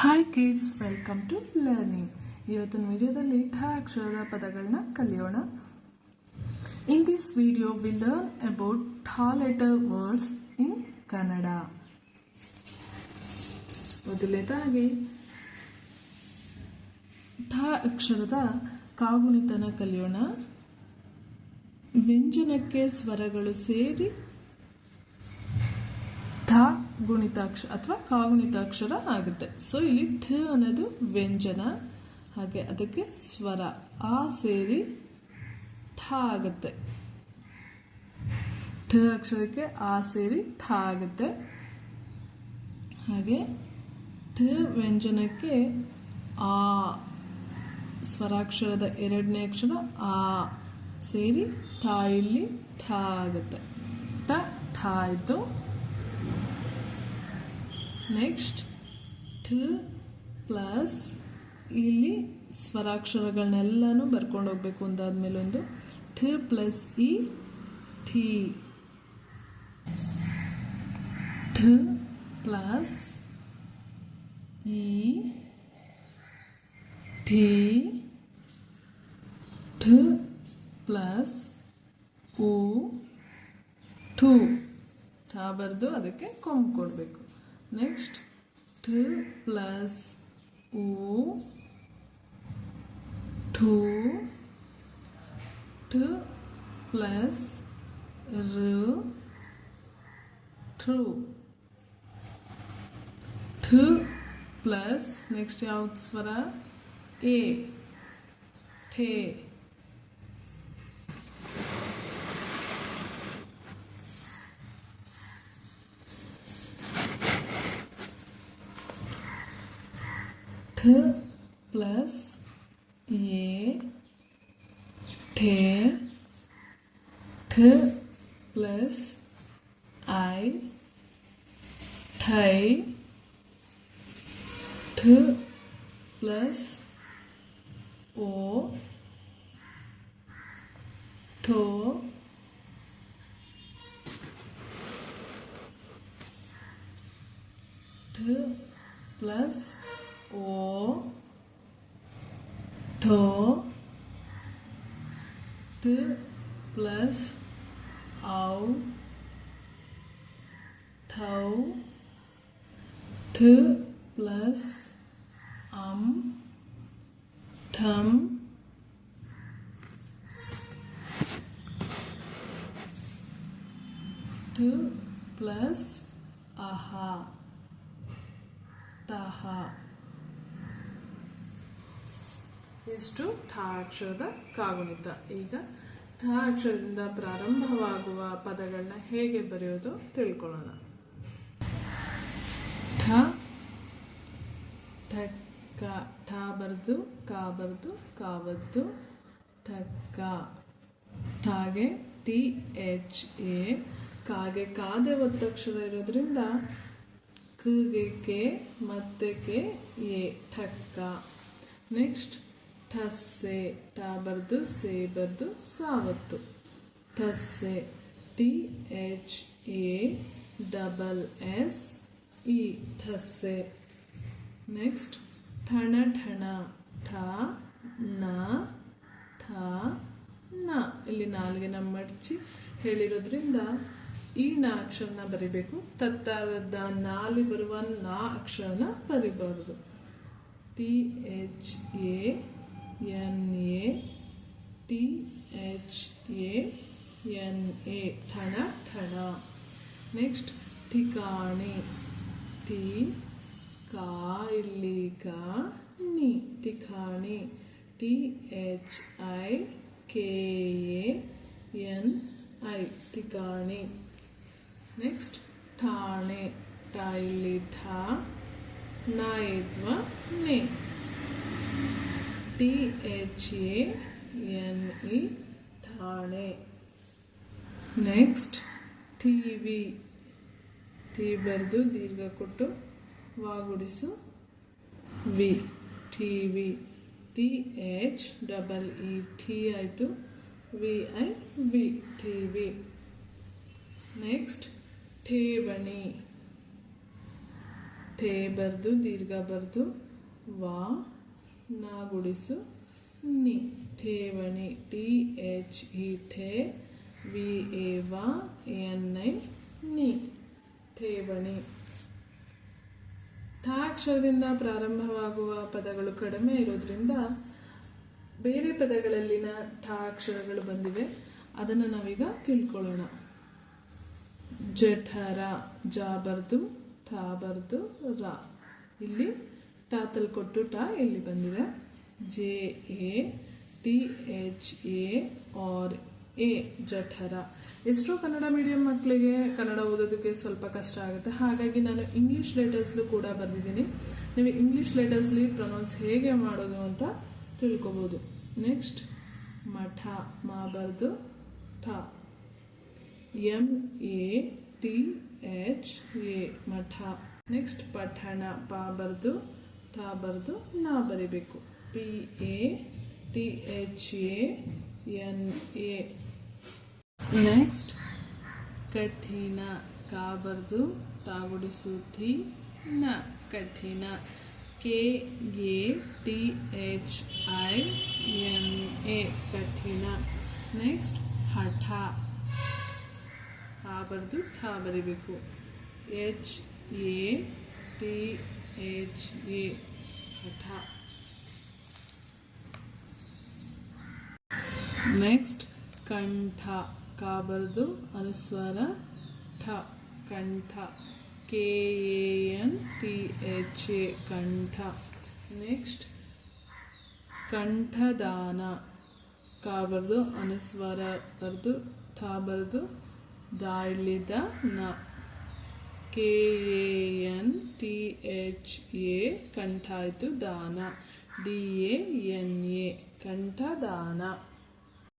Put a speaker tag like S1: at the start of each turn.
S1: Hi kids welcome to learning ಇವತ್ತಿನ ವಿಡಿಯೋದಲ್ಲಿ ಠ ಅಕ್ಷರದ ಪದಗಳನ್ನ ಕಲಿಯೋಣ. In this video we learn about ಠ letter words in Kannada ಮೊದಲನೇದಾಗಿ ಠ ಅಕ್ಷರದ ಕಾಗುಣಿತನ ಕಲಿಯೋಣ. ವ್ಯಂಜನಕ್ಕೆ ಸ್ವರಗಳು ಸೇರಿ ಠ ಗುಣಿತಾಕ್ಷರ ಅಥವಾ ಕಾಗುಣಿತಾಕ್ಷರ ಆಗುತ್ತೆ. ಸೊ ಇಲ್ಲಿ ಠ ಅನ್ನೋದು ವ್ಯಂಜನ, ಹಾಗೆ ಅದಕ್ಕೆ ಸ್ವರ, ಆ ಸೇರಿ ಠ ಆಗುತ್ತೆ. ಠ ಅಕ್ಷರಕ್ಕೆ ಆ ಸೇರಿ ಠ ಆಗುತ್ತೆ. ಹಾಗೆ ಠ ವ್ಯಂಜನಕ್ಕೆ ಆ, ಸ್ವರಾಕ್ಷರದ ಎರಡನೇ ಅಕ್ಷರ ಆ ಸೇರಿ ಠ ಇಲ್ಲಿ ಠ ಆಗುತ್ತೆ. ಠ ಠ ಆಯಿತು. ನೆಕ್ಸ್ಟ್ ಠ ಪ್ಲಸ್ ಇಲ್ಲಿ ಸ್ವರಾಕ್ಷರಗಳನ್ನೆಲ್ಲನೂ ಬರ್ಕೊಂಡು ಹೋಗ್ಬೇಕು ಅಂದಾದ್ಮೇಲೆ ಒಂದು ಠ ಪ್ಲಸ್ ಇ ಠಿ. ಠ ಪ್ಲಸ್ ಇ ಠಿ. ಠ ಪ್ಲಸ್ ಉ ಠು. ಠ ಬರೆದು ಅದಕ್ಕೆ ಕೊಂಬು ಕೊಡಬೇಕು. ನೆಕ್ಸ್ಟ್ ಠ ಪ್ಲಸ್ ಉ, ಠು, ಠ ಪ್ಲಸ್ ರ ಠು ಠ ಪ್ಲಸ್ ನೆಕ್ಸ್ಟ್ ಯಾವ್ದು ಸ್ವರ? ಎ. ಠೇ. ठ प्लस ये ठे ठ प्लस आई ठई ठ प्लस ओ ठो ठ plus O. Th. T. plus O Thou T plus Um Thum T plus Aha Taha ಇಷ್ಟು ಠ ಅಕ್ಷರದ ಕಾಗುಣಿತ. ಈಗ ಠ ಅಕ್ಷರದಿಂದ ಪ್ರಾರಂಭವಾಗುವ ಪದಗಳನ್ನ ಹೇಗೆ ಬರೆಯೋದು ತಿಳ್ಕೊಳ್ಳೋಣ. ಠ, ಠಕ್ಕ, ಠ ಬರೆದು, ಕಾ ಬರೆದು ಕಾ ಬರೆದು ಠಕ್ಕ. ಠಾಗೆ, ಟಿ, ಎಚ್, ಎ. ಕಾಗೆ ಕಾದೆ ಒತ್ತಕ್ಷರ ಇರೋದ್ರಿಂದ ಕಗೆ ಕೆ, ಮತ್ತೆ ಕೆ, ಎ, ಠಕ್ಕ. ನೆಕ್ಸ್ಟ್ ಠಸ್ಸೆ ಟ ಬರ್ದು ಸೆ ಬರ್ದು ಸಾವತ್ತು. ಠಸ್ಸೆ T H A double S E ಠಸ್ಸೆ next, ಠಣ ಠಣ, ಠ ನ ಠ ನ ಇಲ್ಲಿ ನಮ್ಮ ಮಡಚಿ ಹೇಳಿರೋದ್ರಿಂದ ಈ ನ ಅಕ್ಷರನ ಬರಿಬೇಕು. ತತ್ತಾದ ನಾಲಿ ಬರುವ ನಾ ಅಕ್ಷರನ ಬರಿಬಾರದು. T H A N A T H A N A ಠಣ ಠಣ ನೆಕ್ಸ್ಟ್ ಠಿಕಾಣಿ ಟಿ ಕಾ ಇಲ್ಲಿ ಕಾ ನಿ ಠಿಕಾಣಿ T H I K A N I ಠಿಕಾಣಿ next ಠಾಣೆ ಟ ಇಲ್ಲಿ ಠ ನಾಯಿತ್ವ ನೆ T H A N E ಠಾಣೆ. ನೆಕ್ಸ್ಟ್ ಟಿ ವಿ ಟಿ ಬರೆದು ದೀರ್ಘ ಕೊಟ್ಟು ವಾಗುಡಿಸು. V T V T H double E T ಆಯಿತು. V I V T V next ಠೇವಣಿ. ಠೇ ಬರೆದು ದೀರ್ಘ ಬರೆದು ವಾ ನಾ ಗುಡಿಸು ನಿ ಠೇವಣಿ ಟಿ, ಎಚ್, ಇ, ಠೇ, ವಿ, ಎ, ವಾ, ಎನ್, ಐ, ನಿ ಠೇವಣಿ ಥಾಕ್ಷರದಿಂದ ಪ್ರಾರಂಭವಾಗುವ ಪದಗಳು ಕಡಿಮೆ ಇರೋದ್ರಿಂದ ಬೇರೆ ಪದಗಳಲ್ಲಿನ ಠ ಬಂದಿವೆ. ಅದನ್ನು ನಾವೀಗ ತಿಳ್ಕೊಳ್ಳೋಣ. ಜಠರ, ಜಾಬರ್ದು ಬರ್ದು ಠ ಬರ್ದು ರ. ಇಲ್ಲಿ ಟಾತಲ್ ಕೊಟ್ಟು ಟಾ ಇಲ್ಲಿ ಬಂದಿದೆ? J A T H A R A ಜಠರ. ಎಷ್ಟೋ ಕನ್ನಡ ಮೀಡಿಯಂ ಮಕ್ಕಳಿಗೆ ಕನ್ನಡ ಓದೋದಕ್ಕೆ ಸ್ವಲ್ಪ ಕಷ್ಟ ಆಗುತ್ತೆ. ಹಾಗಾಗಿ ನಾನು ಇಂಗ್ಲೀಷ್ ಲೆಟರ್ಸ್ಲು ಕೂಡ ಬರೆದಿದ್ದೀನಿ. ನೀವು ಇಂಗ್ಲೀಷ್ ಲೆಟರ್ಸ್ಲಿ ಪ್ರೊನೌನ್ಸ್ ಹೇಗೆ ಮಾಡೋದು ಅಂತ ತಿಳ್ಕೊಬೋದು. ನೆಕ್ಸ್ಟ್ ಮಠ, ಮಾ ಬರ್ದು ಠ. M A T H A Math. Next ಪಠಣ, ಪಾ ಬರ್ದು ಠ ಬರೆದು ನಾ ಬರಿಬೇಕು. P A T H A N A next ಕಠಿಣ ಕಾ ಬರೆದು ಟಾಗುಡಿಸು ಟಿ ನ. ಕಠಿಣ. K A T H I N A ಕಠಿಣ. ನೆಕ್ಸ್ಟ್ ಹಠ. ಆ ಬರೆದು ಠ ಬರಿಬೇಕು. H A T H A ಹಠ ನೆಕ್ಸ್ಟ್ ಕಂಠ ಕಾ ಬರ್ದು ಅನುಸ್ವರ ಠ ಕಂಠ K A N T H A ಕಂಠ ನೆಕ್ಸ್ಟ್ ಕಂಠದಾನ ಕಾ ಬರ್ದು ಅನುಸ್ವರ ಬರ್ದು ಠ ಬರ್ದು ದಾಳಿದ ನ K A N T H A ಕಂಠ ಆಯಿತು ದಾನ ಡಿ ಎ ಎನ್ ಎ ಕಂಠದಾನ